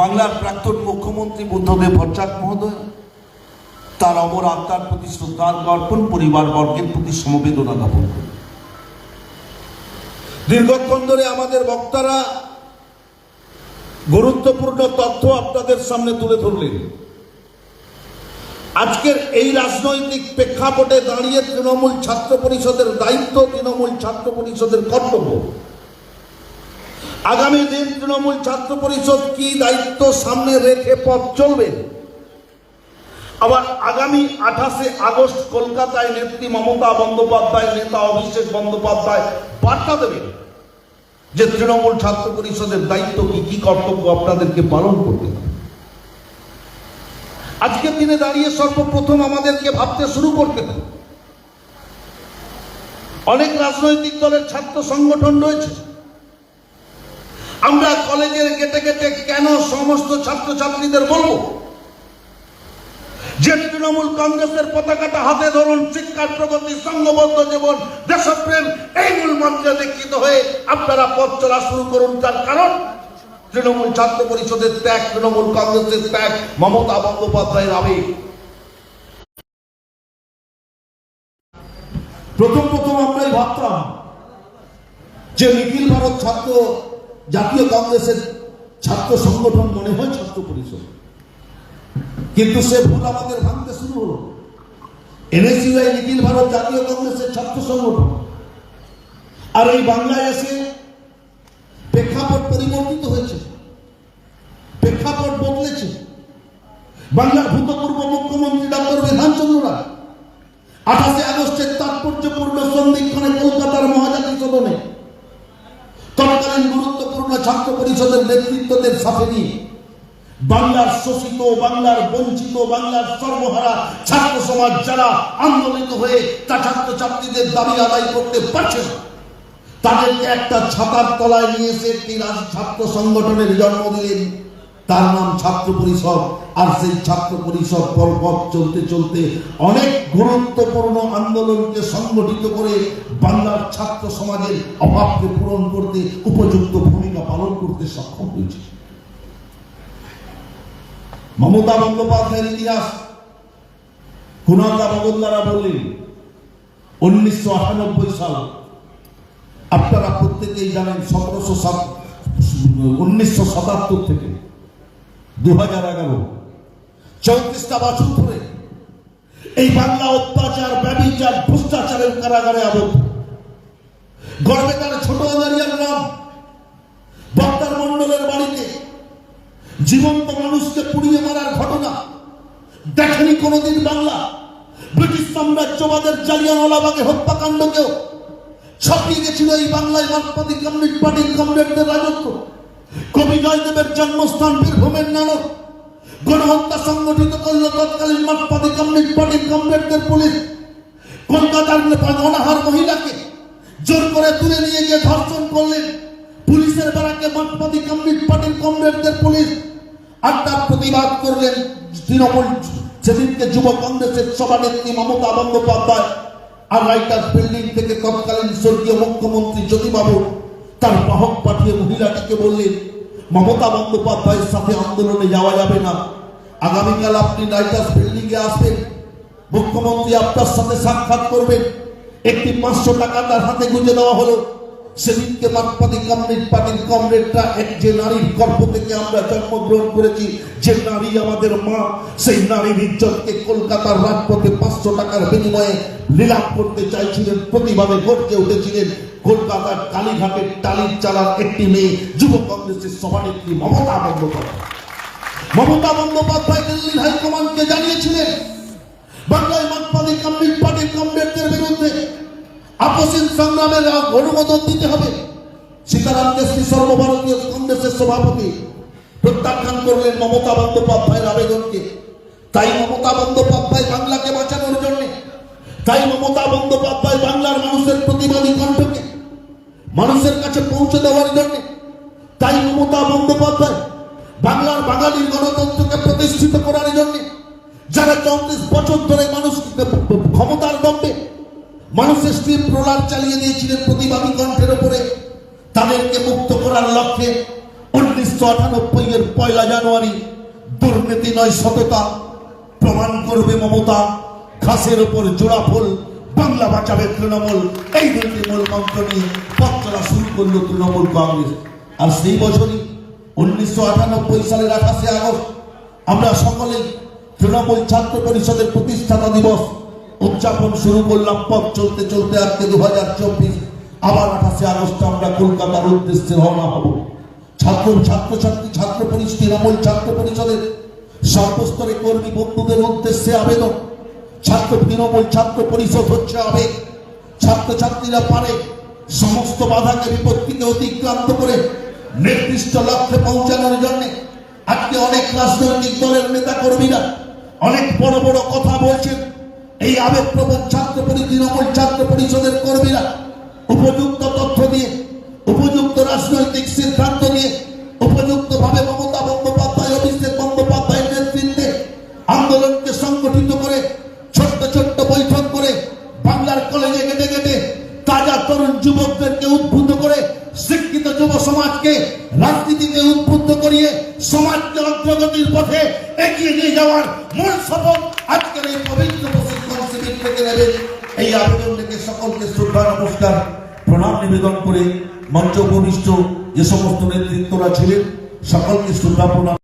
বাংলার প্রাক্তন মুখ্যমন্ত্রী বুদ্ধদেব ভট্টাচার্য মহোদয়, তার অমর আত্মার প্রতি শ্রদ্ধা অর্পণ পরিবার বর্গের প্রতি সমবেদনা জ্ঞাপন করি। দীর্ঘক্ষণ ধরে আমাদের বক্তারা গুরুত্বপূর্ণ তথ্য আপনাদের সামনে তুলে ধরলেন। আজকের এই রাজনৈতিক প্রেক্ষাপটে দাঁড়িয়ে তৃণমূল ছাত্র পরিষদের দায়িত্ব, তৃণমূল ছাত্র পরিষদের কর্তব্য। আগামী দিন তৃণমূল ছাত্র পরিষদ কি দায়িত্ব সামনে রেখে পথ চলবে? আবার আগামী আঠাশে আগস্ট কলকাতায় নেত্রী মমতা বন্দ্যোপাধ্যায়, নেতা অভিষেক বন্দ্যোপাধ্যায় বার্তা দেবেন যে তৃণমূল ছাত্র পরিষদের দায়িত্ব কি কি কর্তব্য আপনাদেরকে পালন করতে আজকের দিনে দাঁড়িয়ে সর্বপ্রথম আমাদেরকে ভাবতে শুরু করতে অনেক রাজনৈতিক দলের ছাত্র সংগঠন রয়েছে। আমরা কলেজের গেটে গেটে কেন সমস্ত ছাত্রছাত্রীদের বলব? যে তৃণমূল কংগ্রেসের পতাকাটা হাতে ধরুন শিক্ষার প্রগতি, সংঘবদ্ধ জীবন, দেশপ্রেম, এই মূল মন্ত্রে দীক্ষিত হয়ে আপনারা পথ চলা শুরু করুন। তার কারণ, তৃণমূল ছাত্র পরিষদের ত্যাগ, তৃণমূল কংগ্রেসের ত্যাগ, মমতা বন্দ্যোপাধ্যায়ের আবেগ। প্রথম প্রথম আমরাই ভাবতাম যে নিখিল ভারত ছাত্র জাতীয় কংগ্রেসের ছাত্র সংগঠন মনে হয় ছাত্র পরিষদ। কিন্তু সে ভুল আমাদের ভাঙতে শুরু হলো। এনএসইউআই, নিখিল ভারত জাতীয় কংগ্রেসের ছাত্র সংগঠন। আর এই বাংলায় এসে প্রেক্ষাপট পরিবর্তিত হয়েছে, প্রেক্ষাপট বদলেছে। বাংলার ভূতপূর্ব মুখ্যমন্ত্রী ডক্টর বিধানচন্দ্র রায় আঠাশে আগস্টের তাৎপর্যপূর্ণ সন্ধিক্ষণে কলকাতার মহাজাতি সদনে ছাত্র পরিষদের নেতৃত্বদের সাথে নিয়ে বাংলার শোষিত, বাংলার বঞ্চিত, বাংলার সর্বহারা ছাত্র সমাজ যারা আন্দোলিত হয়ে তা ছাত্র ছাত্রীদের দাবি আদায় করতে পারছে না, তাদেরকে একটা ছাতার তলায় নিয়ে এসে ছাত্র সংগঠনের জন্ম দিলেন তার নাম ছাত্র পরিষদ আর সেই ছাত্র পরিষদ পর্বত চলতে চলতে অনেক গুরুত্বপূর্ণ আন্দোলনকে সংগঠিত করে বাংলার ছাত্র সমাজের অভাবকে পূরণ করতে উপযুক্ত ভূমিকা পালন করতে সক্ষম হয়েছে। মমতা বন্দ্যোপাধ্যায়ের ইতিহাস কুণালদা মজুমদারা বললেন, উনিশশো আটানব্বই সাল, আপনারা প্রত্যেকেই জানেন সতেরোশো সাত, উনিশশো সাতাত্তর থেকে দু হাজার এগারো। চৌত্রিশটা বছর ধরে এই বাংলা অত্যাচার ব্যবিচার ভ্রষ্টাচারের কারাগারে আবদ্ধ। গর্বে তার ছোট আদারিয়ার নাম বক্তার মন্ডলের বাড়িতে জীবন্ত মানুষকে পুড়িয়ে মারার ঘটনা দেখেনি কোনোদিন বাংলা। ব্রিটিশ সাম্রাজ্যবাদের জালিয়ানওয়ালাবাগে হত্যাকাণ্ডকেও ছাপিয়ে গেছিল এই বাংলায় মার্কপাতি কমিউনিস্ট পার্টির কমরেডদের রাজত্ব। কবি জয়দেবের জন্মস্থান বীরভূমের নানক গণহত্যা সংগঠিত করল তৎকালীন মার্কপাতি কমিউনিস্ট পার্টির কমরেডদের পুলিশ। কলকাতার অনাহার মহিলাকে জোর করে তুলে নিয়ে গিয়ে ধর্ষণ করলেন পুলিশের বেড়াকে মার্কপাতি কমিউনিস্ট পার্টির কমরেডদের পুলিশ। আর তার প্রতিবাদ করলেন তৃণমূল সেদিনকে যুব কংগ্রেসের সভানেত্রী মমতা বন্দ্যোপাধ্যায় আর রাইটার্স বিল্ডিং থেকে তৎকালীন স্বর্গীয় মুখ্যমন্ত্রী জ্যোতিবাবু তার বাহক পাঠিয়ে মহিলাটিকে বললেন মমতা বন্দ্যোপাধ্যায়ের সাথে আন্দোলনে যাওয়া যাবে না। আগামীকাল আপনি রাইটার্স বিল্ডিং এ আসবেন। মুখ্যমন্ত্রী আপনার সাথে সাক্ষাৎ করবেন। একটি পাঁচশো টাকা তার হাতে গুঁজে দেওয়া হলো। সেদিনকে মার্কপাতি কমিউনিস্ট পার্টির কমরেডরা এক যে নারীর গর্ভ থেকে আমরা জন্মগ্রহণ করেছি, যে নারী আমাদের মা, সেই নারীর ইজ্জতকে কলকাতার রাজপথে পাঁচশো টাকার বিনিময়ে লীলাপ করতে চাইছিলেন, প্রতিভাবে গড়কে উঠেছিলেন। কলকাতার কালীঘাটের টালির চালার একটি মেয়ে যুব কংগ্রেসের সভানেত্রী মমতা বন্দ্যোপাধ্যায়। মমতা বন্দ্যোপাধ্যায় দিল্লির হাইকমান্ডকে জানিয়েছিলেন, বাংলায় মার্কপাতি কমিউনিস্ট পার্টির কমরেডদের বিরুদ্ধে আপসীন সংগ্রামের অনুমোদন দিতে হবে। সীতারাম কেশরী সর্বভারতীয় কংগ্রেসের সভাপতি প্রত্যাখ্যান করলেন মমতা বন্দ্যোপাধ্যায়ের আবেদনকে। তাই মমতা বন্দ্যোপাধ্যায় বাংলাকে বাঁচানোর জন্য, তাই মমতা বন্দ্যোপাধ্যায় বাংলার মানুষের প্রতিবাদী কণ্ঠকে মানুষের কাছে পৌঁছে দেওয়ার জন্য তাই মমতা বন্দ্যোপাধ্যায় বাংলার বাঙালির গণতন্ত্রকে প্রতিষ্ঠিত করার জন্য, যারা চৌত্রিশ বছর ধরে মানুষ ক্ষমতার দম্বে মানুষের স্ত্রী প্রলাপ চালিয়ে দিয়েছিলেন প্রতিবাদী কণ্ঠের উপরে, তাদেরকে মুক্ত করার লক্ষ্যে উনিশশো আটানব্বই এর পয়লা জানুয়ারি দুর্নীতি নয় সততা প্রমাণ করবে মমতা, ঘাসের ওপর জোড়া ফুল বাংলা বাঁচাবে তৃণমূল, এই দুটি মূল মন্ত্র নিয়ে শুরু করল তৃণমূল কংগ্রেস। আর সেই বছরই উনিশশো আটানব্বই সালের আঠাশে আগস্ট আমরা সকলেই তৃণমূল ছাত্র পরিষদের প্রতিষ্ঠাতা দিবস উদযাপন শুরু করলাম পথ চলতে চলতে আজকে দু হাজার চব্বিশ। আবার আঠাশে আগস্ট আমরা কলকাতার উদ্দেশ্যে রওনা হব। ছাত্র, ছাত্রছাত্রী ছাত্র পরিষদ তৃণমূল ছাত্র পরিষদের সর্বস্তরে কর্মী বন্ধুদের উদ্দেশ্যে আবেদন। ছাত্র তৃণমূল ছাত্র পরিষদ হচ্ছে আবেগ ছাত্রছাত্রীরা পারে সমস্ত বাধাকে বিপত্তিকে অতিক্রান্ত করে নির্দিষ্ট লক্ষ্যে পৌঁছানোর জন্য। আজকে অনেক রাজনৈতিক দলের নেতা কর্মীরা অনেক বড় বড় কথা বলছেন। এই আবেগপ্রবণ ছাত্র তৃণমূল ছাত্র পরিষদের কর্মীরা, উপযুক্ত বাংলার কলেজে গেটে গেটে তাজা তরুণ যুবকদেরকে উদ্বুদ্ধ করে শিক্ষিত যুব সমাজকে রাজনীতিতে উদ্বুদ্ধ করিয়ে সমাজকে অগ্রগতির পথে এগিয়ে নিয়ে যাওয়ার মূল শপথ আজকের এই পবিত্র প্রশিক্ষণ শিবির থেকে নেবেন এই আবেদন থেকে সকলকে শ্রদ্ধা, নমস্কার, প্রণাম নিবেদন করে মঞ্চ উপবিষ্ট যে সমস্ত নেতৃত্বরা ছিলেন, সকলকে শ্রদ্ধা, প্রণাম।